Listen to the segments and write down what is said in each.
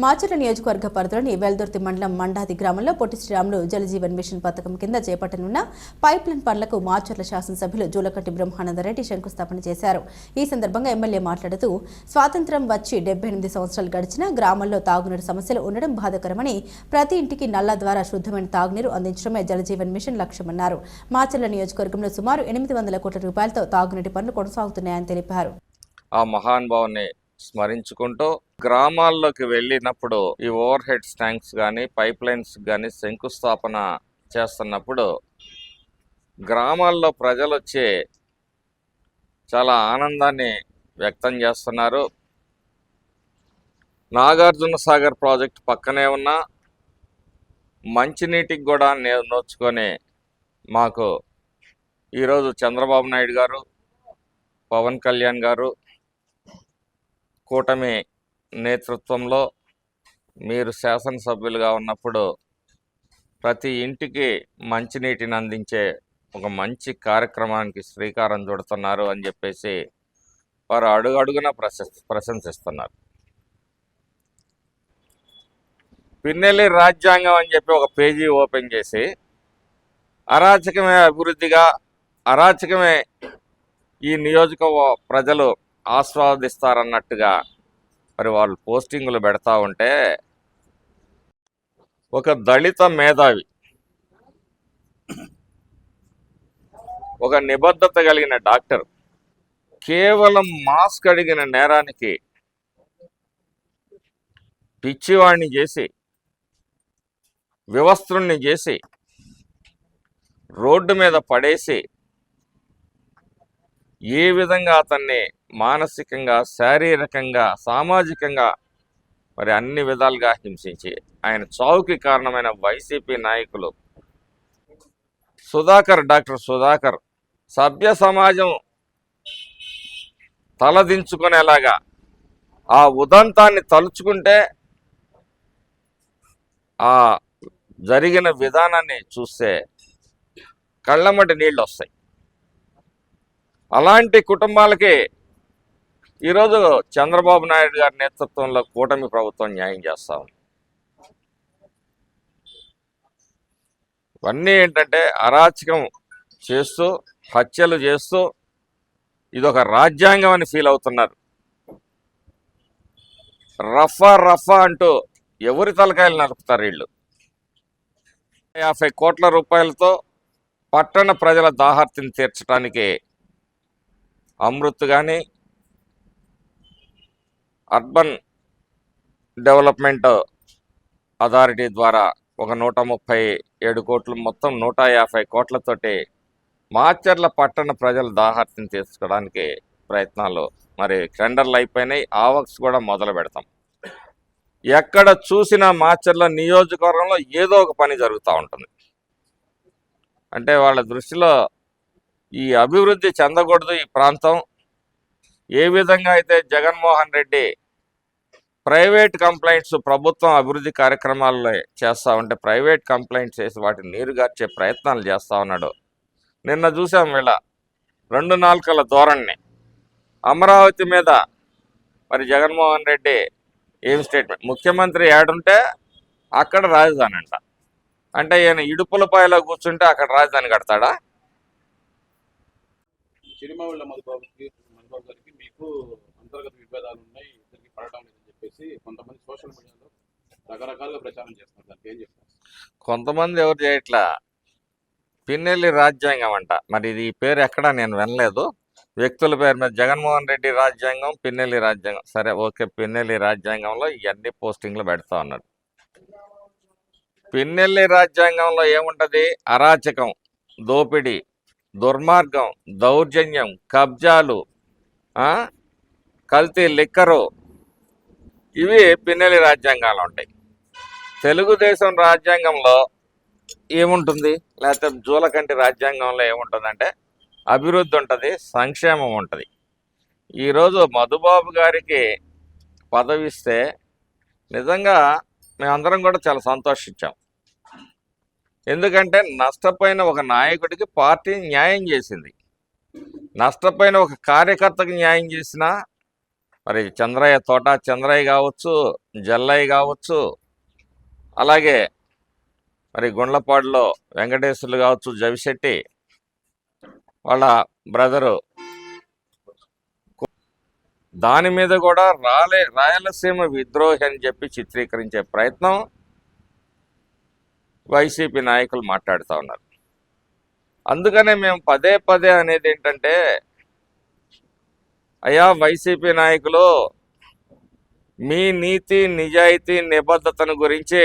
మాచర్ల నియోజకవర్గ పరిధిలోని వెల్దుర్తి మండలం మండాది గ్రామంలో పొట్టి శ్రీరాములు జలజీవన్ మిషన్ పథకం కింద చేపట్టనున్న పైప్ లైన్ పనులకు మాచర్ల శాసనసభ్యులు జూలకట్టి బ్రహ్మానందరెడ్డి శంకుస్థాపన చేశారు. ఈ సందర్భంగా ఎమ్మెల్యే మాట్లాడుతూ స్వాతంత్ర్యం వచ్చి డెబ్బై ఎనిమిది సంవత్సరాలు గడిచినా గ్రామంలో తాగునీరు సమస్యలు ఉండడం బాధకరమని ప్రతి ఇంటికి నల్ల ద్వారా శుద్ధమైన తాగునీరు అందించడమే జలజీవన్ మిషన్ లక్ష్యమన్నారు. మాచర్ల నియోజకవర్గంలో సుమారు ఎనిమిది వందల కోట్ల రూపాయలతో తాగునీటి పనులు కొనసాగుతున్నాయని తెలిపారు. ఆ మహానుభావుని స్మరించుకుంటూ గ్రామాల్లోకి వెళ్ళినప్పుడు ఈ ఓవర్ హెడ్ ట్యాంక్స్ కానీ పైప్ లైన్స్ కానీ శంకుస్థాపన చేస్తున్నప్పుడు గ్రామాల్లో ప్రజలు వచ్చి చాలా ఆనందాన్ని వ్యక్తం చేస్తున్నారు. నాగార్జున సాగర్ ప్రాజెక్ట్ పక్కనే ఉన్న మంచినీటికి కూడా నేను నోచుకొని మాకు ఈరోజు చంద్రబాబు నాయుడు గారు పవన్ కళ్యాణ్ గారు కూటమి నేతృత్వంలో మీరు శాసనసభ్యులుగా ఉన్నప్పుడు ప్రతి ఇంటికి మంచినీటిని అందించే ఒక మంచి కార్యక్రమానికి శ్రీకారం చుడుతున్నారు అని చెప్పేసి వారు అడుగు అడుగున ప్రశంసిస్తున్నారు. పిన్నెల్లి రాజ్యాంగం అని చెప్పి ఒక పేజీ ఓపెన్ చేసి అరాచకమే అభివృద్ధిగా అరాచకమే ఈ నియోజక ప్రజలు ఆస్వాదిస్తారన్నట్టుగా మరి వాళ్ళు పోస్టింగులు పెడతా ఉంటే ఒక దళిత మేధావి ఒక నిబద్ధత కలిగిన డాక్టర్ కేవలం మాస్క్ అడిగిన నేరానికి పిచ్చివాణ్ణి చేసి వివస్త్రుణ్ణి చేసి రోడ్డు మీద పడేసి ఏ విధంగా అతన్ని మానసికంగా శారీరకంగా సామాజికంగా మరి అన్ని విధాలుగా హింసించి ఆయన చావుకి కారణమైన వైసీపీ నాయకులు సుధాకర్ డాక్టర్ సుధాకర్ సభ్య సమాజం తలదించుకునేలాగా ఆ ఉదంతాన్ని తలుచుకుంటే ఆ జరిగిన విధానాన్ని చూస్తే కళ్ళమటి నీళ్ళు వస్తాయి అలాంటి కుటుంబాలకి ఈరోజు చంద్రబాబు నాయుడు గారి నేతృత్వంలో కూటమి ప్రభుత్వం న్యాయం చేస్తా ఉంది. ఇవన్నీ ఏంటంటే అరాచకం చేస్తూ హత్యలు చేస్తూ ఇదొక రాజ్యాంగం అని ఫీల్ అవుతున్నారు. రఫా రఫా అంటూ ఎవరి తలకాయలు నడుపుతారు వీళ్ళు? యాభై కోట్ల రూపాయలతో పట్టణ ప్రజల దాహార్తిని తీర్చడానికి అమృత్ కానీ అర్బన్ డెవలప్మెంట్ అథారిటీ ద్వారా ఒక నూట ముప్పై ఏడు కోట్లు మొత్తం నూట యాభై కోట్లతోటి మాచర్ల పట్టణ ప్రజల దాహార్తిని తీర్చుకోవడానికి ప్రయత్నాలు మరి టెండర్లు అయిపోయినాయి. ఆవక్స్ కూడా మొదలు పెడతాం. ఎక్కడ చూసినా మాచర్ల నియోజకవర్గంలో ఏదో ఒక పని జరుగుతూ ఉంటుంది. అంటే వాళ్ళ దృష్టిలో ఈ అభివృద్ధి చెందకూడదు ఈ ప్రాంతం. ఏ విధంగా అయితే జగన్మోహన్ రెడ్డి ప్రైవేట్ కంప్లైంట్స్ ప్రభుత్వం అభివృద్ధి కార్యక్రమాల్లో చేస్తూ ఉంటే ప్రైవేట్ కంప్లైంట్స్ చేసి వాటిని నీరుగార్చే ప్రయత్నాలు చేస్తూ ఉన్నాడు. నిన్న చూసాం వీళ్ళ రెండు నాలుకల ధోరణి అమరావతి మీద మరి జగన్మోహన్ రెడ్డి ఏం స్టేట్మెంట్? ముఖ్యమంత్రి ఏడుంటే అక్కడ రాజధాని అంట. అంటే ఈయన ఇడుపులపాయలో కూర్చుంటే అక్కడ రాజధాని కడతాడా? చిరుమవుళ్ళ మధుబాబు మధుబాబు గారికి మీకు అంతర్గత విభేదాలు ఉన్నాయి ఇద్దరికి చెప్పేసి కొంతమంది సోషల్ మీడియాలో రకరకాలుగా ప్రచారం చేస్తున్నారు. దానికి ఏం చెప్తారు? కొంతమంది ఎవరు చేయట్లా? పిన్నెల్లి రాజ్యాంగం అంట మరి ఇది ఈ పేరు ఎక్కడా నేను వినలేదు. వ్యక్తుల పేరు మీద జగన్మోహన్ రెడ్డి రాజ్యాంగం పిన్నెల్లి రాజ్యాంగం. సరే ఓకే పిన్నెల్లి రాజ్యాంగంలో ఇవన్నీ పోస్టింగ్లు పెడతా ఉన్నాడు. పిన్నెల్లి రాజ్యాంగంలో ఏముంటది? అరాచకం దోపిడీ దుర్మార్గం దౌర్జన్యం కబ్జాలు కల్తీ లిక్కరు ఇవి పిన్నెలి రాజ్యాంగాలు ఉంటాయి. తెలుగుదేశం రాజ్యాంగంలో ఏముంటుంది? లేకపోతే జూలకంటి రాజ్యాంగంలో ఏముంటుందంటే అభివృద్ధి ఉంటుంది సంక్షేమం ఉంటుంది. ఈరోజు మధుబాబు గారికి పదవి ఇస్తే నిజంగా మేమందరం కూడా చాలా సంతోషించాం. ఎందుకంటే నష్టపోయిన ఒక నాయకుడికి పార్టీ న్యాయం చేసింది. నష్టపోయిన ఒక కార్యకర్తకు న్యాయం చేసిన మరి చంద్రయ్య తోట చంద్రయ్య కావచ్చు జల్లయ్య కావచ్చు అలాగే మరి గుండ్లపాడులో వెంకటేశ్వర్లు కావచ్చు జవిశెట్టి వాళ్ళ బ్రదరు. దాని మీద కూడా రాలే రాయలసీమ విద్రోహి అని చెప్పి చిత్రీకరించే ప్రయత్నం వైసీపీ నాయకులు మాట్లాడుతూ ఉన్నారు. అందుకనే మేము పదే పదే అనేది ఏంటంటే అయ్యా వైసీపీ నాయకులు మీ నీతి నిజాయితీ నిబద్ధతను గురించి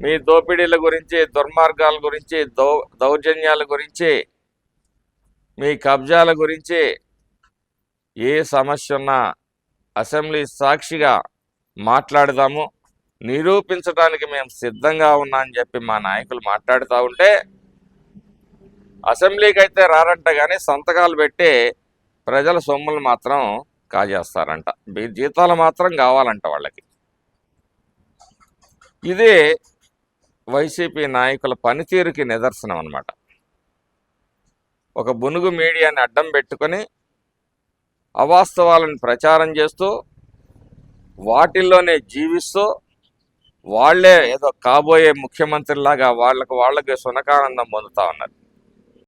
మీ దోపిడీల గురించి దుర్మార్గాల గురించి దౌ దౌర్జన్యాల గురించి మీ కబ్జాల గురించి ఏ సమస్య ఉన్నా అసెంబ్లీ సాక్షిగా మాట్లాడదాము. నిరూపించడానికి మేము సిద్ధంగా ఉన్నా అని చెప్పి మా నాయకులు మాట్లాడుతూ ఉంటే అసెంబ్లీకి అయితే రారంట కానీ సంతకాలు పెట్టి ప్రజల సొమ్ములు మాత్రం కాజేస్తారంట. మీ జీతాలు మాత్రం కావాలంట వాళ్ళకి. ఇది వైసీపీ నాయకుల పనితీరుకి నిదర్శనం అనమాట ఒక బునుగు మీడియాని అడ్డం పెట్టుకొని అవాస్తవాలను ప్రచారం చేస్తూ వాటిల్లోనే జీవిస్తూ వాళ్ళే ఏదో కాబోయే ముఖ్యమంత్రిలాగా వాళ్ళకు వాళ్ళకి సునకానందం పొందుతూ ఉన్నారు.